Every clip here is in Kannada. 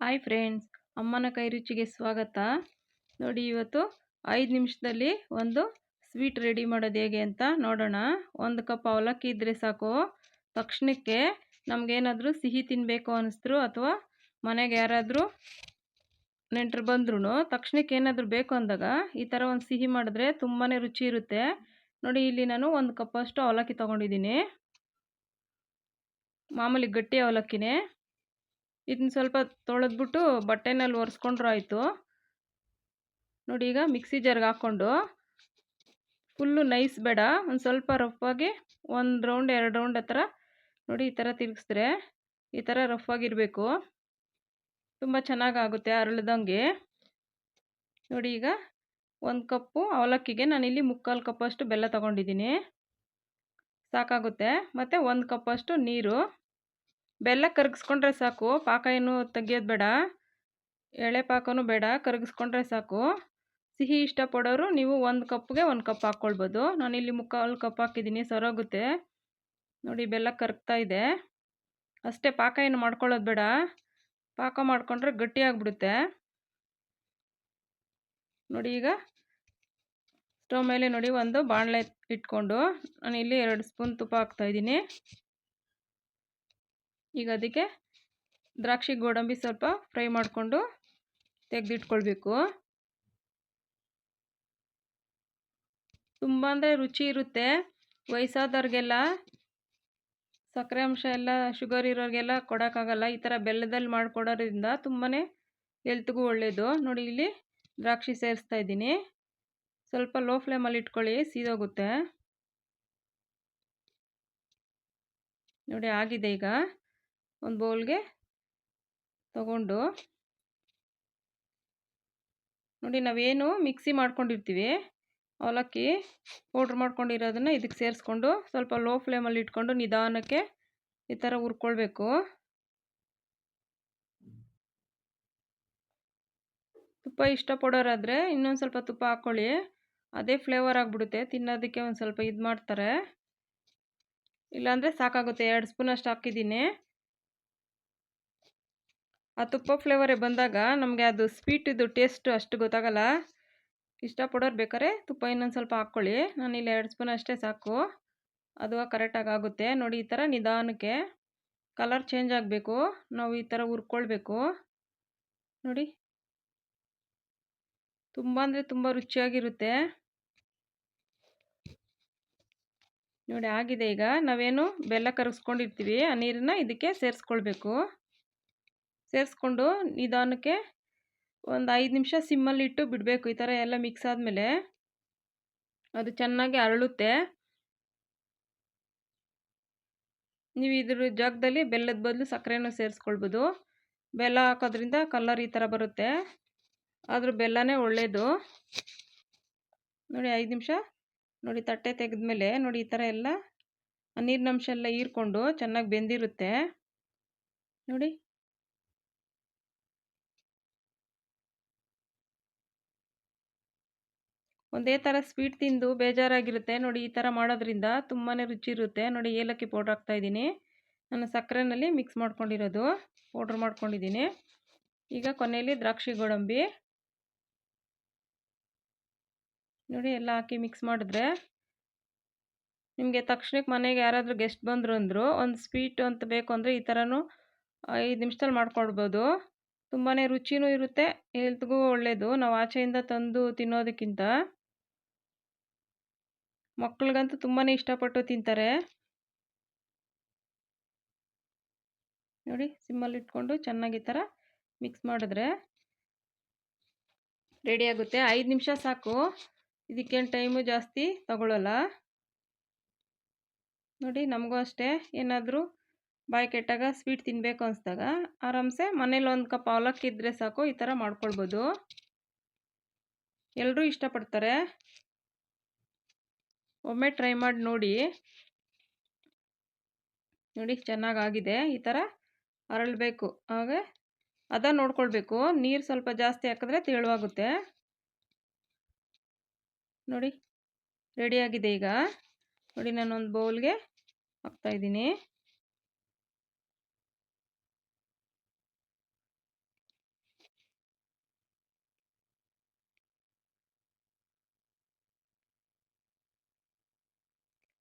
ಹಾಯ್ ಫ್ರೆಂಡ್ಸ್ ಅಮ್ಮನ ಕೈ ರುಚಿಗೆ ಸ್ವಾಗತ. ನೋಡಿ ಇವತ್ತು ಐದು ನಿಮಿಷದಲ್ಲಿ ಒಂದು ಸ್ವೀಟ್ ರೆಡಿ ಮಾಡೋದು ಹೇಗೆ ಅಂತ ನೋಡೋಣ. ಒಂದು ಕಪ್ ಅವಲಕ್ಕಿ ಇದ್ದರೆ ಸಾಕು. ತಕ್ಷಣಕ್ಕೆ ನಮಗೇನಾದರೂ ಸಿಹಿ ತಿನ್ನಬೇಕು ಅನ್ನಿಸ್ರು ಅಥವಾ ಮನೆಗೆ ಯಾರಾದರೂ ನೆಂಟರು ಬಂದ್ರೂ ತಕ್ಷಣಕ್ಕೆ ಏನಾದರೂ ಬೇಕು ಅಂದಾಗ ಈ ಥರ ಒಂದು ಸಿಹಿ ಮಾಡಿದ್ರೆ ತುಂಬಾ ರುಚಿ ಇರುತ್ತೆ. ನೋಡಿ ಇಲ್ಲಿ ನಾನು ಒಂದು ಕಪ್ಪಷ್ಟು ಅವಲಕ್ಕಿ ತೊಗೊಂಡಿದ್ದೀನಿ. ಮಾಮೂಲಿ ಗಟ್ಟಿ ಅವಲಕ್ಕಿನೇ. ಇದನ್ನ ಸ್ವಲ್ಪ ತೊಳೆದ್ಬಿಟ್ಟು ಬಟ್ಟೆನಲ್ಲಿ ಒರೆಸ್ಕೊಂಡ್ರು ಆಯಿತು. ನೋಡಿ ಈಗ ಮಿಕ್ಸಿ ಜಾರ್ಗೆ ಹಾಕ್ಕೊಂಡು ಫುಲ್ಲು ನೈಸ್ ಬೇಡ. ಒಂದು ಸ್ವಲ್ಪ ರಫಾಗಿ ಒಂದು ರೌಂಡ್ ಎರಡು ರೌಂಡ್ ಹತ್ರ ನೋಡಿ ಈ ಥರ ತಿರುಗಿಸಿದ್ರೆ ಈ ಥರ ರಫಾಗಿರಬೇಕು ತುಂಬ ಚೆನ್ನಾಗಾಗುತ್ತೆ ಅರಳ್ದಂಗೆ. ನೋಡಿ ಈಗ ಒಂದು ಕಪ್ಪು ಅವಲಕ್ಕಿಗೆ ನಾನಿಲ್ಲಿ ಮುಕ್ಕಾಲು ಕಪ್ಪಷ್ಟು ಬೆಲ್ಲ ತೊಗೊಂಡಿದ್ದೀನಿ. ಸಾಕಾಗುತ್ತೆ. ಮತ್ತು ಒಂದು ಕಪ್ಪಷ್ಟು ನೀರು. ಬೆಲ್ಲ ಕರಗಿಸ್ಕೊಂಡ್ರೆ ಸಾಕು. ಪಾಕ ಏನು ತೆಗಿಯೋದು ಬೇಡ. ಎಳೆ ಪಾಕನೂ ಬೇಡ. ಕರಗಿಸ್ಕೊಂಡ್ರೆ ಸಾಕು. ಸಿಹಿ ಇಷ್ಟಪಡೋರು ನೀವು ಒಂದು ಕಪ್ಗೆ ಒಂದು ಕಪ್ ಹಾಕ್ಕೊಳ್ಬೋದು ನಾನಿಲ್ಲಿ ಮುಕ್ಕಾಲು ಕಪ್ ಹಾಕಿದ್ದೀನಿ. ಸರೋಗುತ್ತೆ. ನೋಡಿ, ಬೆಲ್ಲ ಕರಗ್ತಾ ಇದೆ. ಅಷ್ಟೇ ಪಾಕ ಏನು ಮಾಡ್ಕೊಳ್ಳೋದು ಬೇಡ. ಪಾಕ ಮಾಡಿಕೊಂಡ್ರೆ ಗಟ್ಟಿಯಾಗ್ಬಿಡುತ್ತೆ ನೋಡಿ ಈಗ ಸ್ಟವ್ ಮೇಲೆ ನೋಡಿ ಒಂದು ಬಾಣಲೆ ಇಟ್ಕೊಂಡು ನಾನು ಇಲ್ಲಿ ಎರಡು ಸ್ಪೂನ್ ತುಪ್ಪ ಹಾಕ್ತಾಯಿದ್ದೀನಿ ಈಗ ಅದಕ್ಕೆ ದ್ರಾಕ್ಷಿ ಗೋಡಂಬಿ ಸ್ವಲ್ಪ ಫ್ರೈ ಮಾಡಿಕೊಂಡು ತೆಗೆದಿಟ್ಕೊಳ್ಬೇಕು. ತುಂಬ ಅಂದರೆ ರುಚಿ ಇರುತ್ತೆ. ವಯಸ್ಸಾದವ್ರಿಗೆಲ್ಲ, ಸಕ್ಕರೆ ಅಂಶ ಎಲ್ಲ ಶುಗರ್ ಇರೋರಿಗೆಲ್ಲ ಕೊಡೋಕ್ಕಾಗಲ್ಲ. ಈ ಥರ ಬೆಲ್ಲದಲ್ಲಿ ಮಾಡಿಕೊಡೋದ್ರಿಂದ ತುಂಬಾ ಹೆಲ್ತ್ಗೂ ಒಳ್ಳೆಯದು ನೋಡಿ, ಇಲ್ಲಿ ದ್ರಾಕ್ಷಿ ಸೇರಿಸ್ತಾ ಇದ್ದೀನಿ. ಸ್ವಲ್ಪ ಲೋ ಫ್ಲೇಮಲ್ಲಿ ಇಟ್ಕೊಳ್ಳಿ, ಸೀದೋಗುತ್ತೆ. ನೋಡಿ, ಆಗಿದೆ ಈಗ. ಒಂದು ಬೌಲ್ಗೆ ತಗೊಂಡು ನೋಡಿ ನಾವೇನು ಮಿಕ್ಸಿ ಮಾಡ್ಕೊಂಡಿರ್ತೀವಿ. ಅವಲಕ್ಕಿ ಪೌಡ್ರ್ ಮಾಡ್ಕೊಂಡಿರೋದನ್ನು ಇದಕ್ಕೆ ಸೇರಿಸ್ಕೊಂಡು ಸ್ವಲ್ಪ ಲೋ ಫ್ಲೇಮಲ್ಲಿ ಇಟ್ಕೊಂಡು ನಿಧಾನಕ್ಕೆ ಈ ಥರ ಹುರ್ಕೊಳ್ಬೇಕು. ತುಪ್ಪ ಇಷ್ಟಪಡೋರಾದರೆ ಇನ್ನೊಂದು ಸ್ವಲ್ಪ ತುಪ್ಪ ಹಾಕ್ಕೊಳ್ಳಿ ಅದೇ ಫ್ಲೇವರ್ ಆಗಿಬಿಡುತ್ತೆ. ತಿನ್ನೋದಕ್ಕೆ ಒಂದು ಸ್ವಲ್ಪ ಇದು ಮಾಡ್ತಾರೆ. ಇಲ್ಲಾಂದರೆ ಸಾಕಾಗುತ್ತೆ. ಎರಡು ಸ್ಪೂನ್ ಅಷ್ಟು ಹಾಕಿದ್ದೀನಿ. ಆ ತುಪ್ಪ ಫ್ಲೇವರೇ ಬಂದಾಗ ನಮಗೆ ಅದು ಸ್ವೀಟಿದು ಟೇಸ್ಟ್ ಅಷ್ಟು ಗೊತ್ತಾಗಲ್ಲ. ಇಷ್ಟಪಡೋರು ಬೇಕಾದ್ರೆ ತುಪ್ಪ ಇನ್ನೊಂದು ಸ್ವಲ್ಪ ಹಾಕ್ಕೊಳ್ಳಿ. ನಾನು ಇಲ್ಲಿ ಎರಡು ಸ್ಪೂನ್ ಅಷ್ಟೇ ಸಾಕು. ಅದು ಕರೆಕ್ಟಾಗಿ ಆಗುತ್ತೆ. ನೋಡಿ ಈ ಥರ ನಿಧಾನಕ್ಕೆ ಕಲರ್ ಚೇಂಜ್ ಆಗಬೇಕು. ನಾವು ಈ ಥರ ಹುರ್ಕೊಳ್ಬೇಕು. ನೋಡಿ. ತುಂಬ ಅಂದರೆ ತುಂಬ ರುಚಿಯಾಗಿರುತ್ತೆ. ನೋಡಿ ಆಗಿದೆ ಈಗ. ನಾವೇನು ಬೆಲ್ಲ ಕರಗಿಸ್ಕೊಂಡಿರ್ತೀವಿ. ಆ ನೀರನ್ನ ಇದಕ್ಕೆ ಸೇರಿಸ್ಕೊಳ್ಬೇಕು. ಸೇರಿಸ್ಕೊಂಡು ನಿಧಾನಕ್ಕೆ ಒಂದು ಐದು ನಿಮಿಷ ಸಿಮ್ಮಲ್ಲಿಟ್ಟು ಬಿಡಬೇಕು. ಈ ಥರ ಎಲ್ಲ ಮಿಕ್ಸ್ ಆದಮೇಲೆ ಅದು ಚೆನ್ನಾಗಿ ಅರಳುತ್ತೆ. ನೀವು ಇದ್ರ ಜಾಗದಲ್ಲಿ ಬೆಲ್ಲದ ಬದಲು ಸಕ್ಕರೆನೂ ಸೇರಿಸ್ಕೊಳ್ಬೋದು. ಬೆಲ್ಲ ಹಾಕೋದ್ರಿಂದ ಕಲರ್ ಈ ಥರ ಬರುತ್ತೆ. ಆದರೂ ಬೆಲ್ಲನೇ ಒಳ್ಳೆಯದು ನೋಡಿ ಐದು ನಿಮಿಷ. ನೋಡಿ ತಟ್ಟೆ ತೆಗೆದ್ಮೇಲೆ ನೋಡಿ ಈ ಥರ ಎಲ್ಲ ನೀರಿನಂಶ ಎಲ್ಲ ಹೀರ್ಕೊಂಡು ಚೆನ್ನಾಗಿ ಬೆಂದಿರುತ್ತೆ. ನೋಡಿ. ಒಂದೇ ಥರ ಸ್ವೀಟ್ ತಿಂದು ಬೇಜಾರಾಗಿರುತ್ತೆ. ನೋಡಿ, ಈ ಥರ ಮಾಡೋದ್ರಿಂದ ತುಂಬಾ ರುಚಿ ಇರುತ್ತೆ. ನೋಡಿ, ಏಲಕ್ಕಿ ಪೌಡ್ರ್ ಹಾಕ್ತಾಯಿದ್ದೀನಿ ನಾನು ಸಕ್ಕರೆನಲ್ಲಿ ಮಿಕ್ಸ್ ಮಾಡ್ಕೊಂಡಿರೋದು. ಪೌಡ್ರ್ ಮಾಡ್ಕೊಂಡಿದ್ದೀನಿ. ಈಗ ಕೊನೆಯಲ್ಲಿ ದ್ರಾಕ್ಷಿ ಗೋಡಂಬಿ. ನೋಡಿ, ಎಲ್ಲ ಹಾಕಿ ಮಿಕ್ಸ್ ಮಾಡಿದ್ರೆ ನಿಮಗೆ ತಕ್ಷಣಕ್ಕೆ ಮನೆಗೆ ಯಾರಾದರೂ ಗೆಸ್ಟ್ ಬಂದರು ಅಂದರು, ಒಂದು ಸ್ವೀಟ್ ಅಂತ ಬೇಕು ಅಂದರೆ ಈ ಥರನೂ ಐದು ನಿಮಿಷದಲ್ಲಿ ಮಾಡ್ಕೊಡ್ಬೋದು ತುಂಬಾ ರುಚಿನೂ ಇರುತ್ತೆ ಹೆಲ್ತ್ಗೂ ಒಳ್ಳೆಯದು ನಾವು ಆಚೆಯಿಂದ ತಂದು ತಿನ್ನೋದಕ್ಕಿಂತ ಮಕ್ಳಿಗಂತೂ ತುಂಬಾ ಇಷ್ಟಪಟ್ಟು ತಿಂತಾರೆ. ನೋಡಿ, ಸಿಮ್ಮಲ್ಲಿ ಇಟ್ಕೊಂಡು ಚೆನ್ನಾಗಿ ಈ ಥರ ಮಿಕ್ಸ್ ಮಾಡಿದ್ರೆ ರೆಡಿ ಆಗುತ್ತೆ. ಐದು ನಿಮಿಷ ಸಾಕು. ಇದಕ್ಕೇನು ಟೈಮು ಜಾಸ್ತಿ ತಗೊಳ್ಳಲ್ಲ ನೋಡಿ, ನಮಗೂ ಅಷ್ಟೇ. ಏನಾದರೂ ಬಾಯಿ ಕೆಟ್ಟಾಗ ಸ್ವೀಟ್ ತಿನ್ನಬೇಕು ಅನಿಸ್ದಾಗ ಆರಾಮ್ಸೆ ಮನೇಲಿ ಒಂದು ಕಪ್ ಅವಲಕ್ಕಿ ಇದ್ದರೆ ಸಾಕು. ಈ ಥರ ಮಾಡ್ಕೊಳ್ಬೋದು. ಎಲ್ಲರೂ ಇಷ್ಟಪಡ್ತಾರೆ. ಒಮ್ಮೆ ಟ್ರೈ ಮಾಡಿ ನೋಡಿ. ನೋಡಿ ಚೆನ್ನಾಗಾಗಿದೆ. ಈ ಥರ ಅರಳಬೇಕು. ಹಾಗೆ ಅದ ನೋಡ್ಕೊಳ್ಬೇಕು. ನೀರು ಸ್ವಲ್ಪ ಜಾಸ್ತಿ ಹಾಕಿದ್ರೆ ತೆಳುವಾಗುತ್ತೆ. ನೋಡಿ ರೆಡಿಯಾಗಿದೆ ಈಗ. ನೋಡಿ, ನಾನೊಂದು ಬೌಲ್ಗೆ ಹಾಕ್ತಾಯಿದ್ದೀನಿ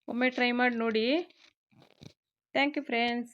ಒಮ್ಮೆ ಟ್ರೈ ಮಾಡಿ ನೋಡಿ. Thank you friends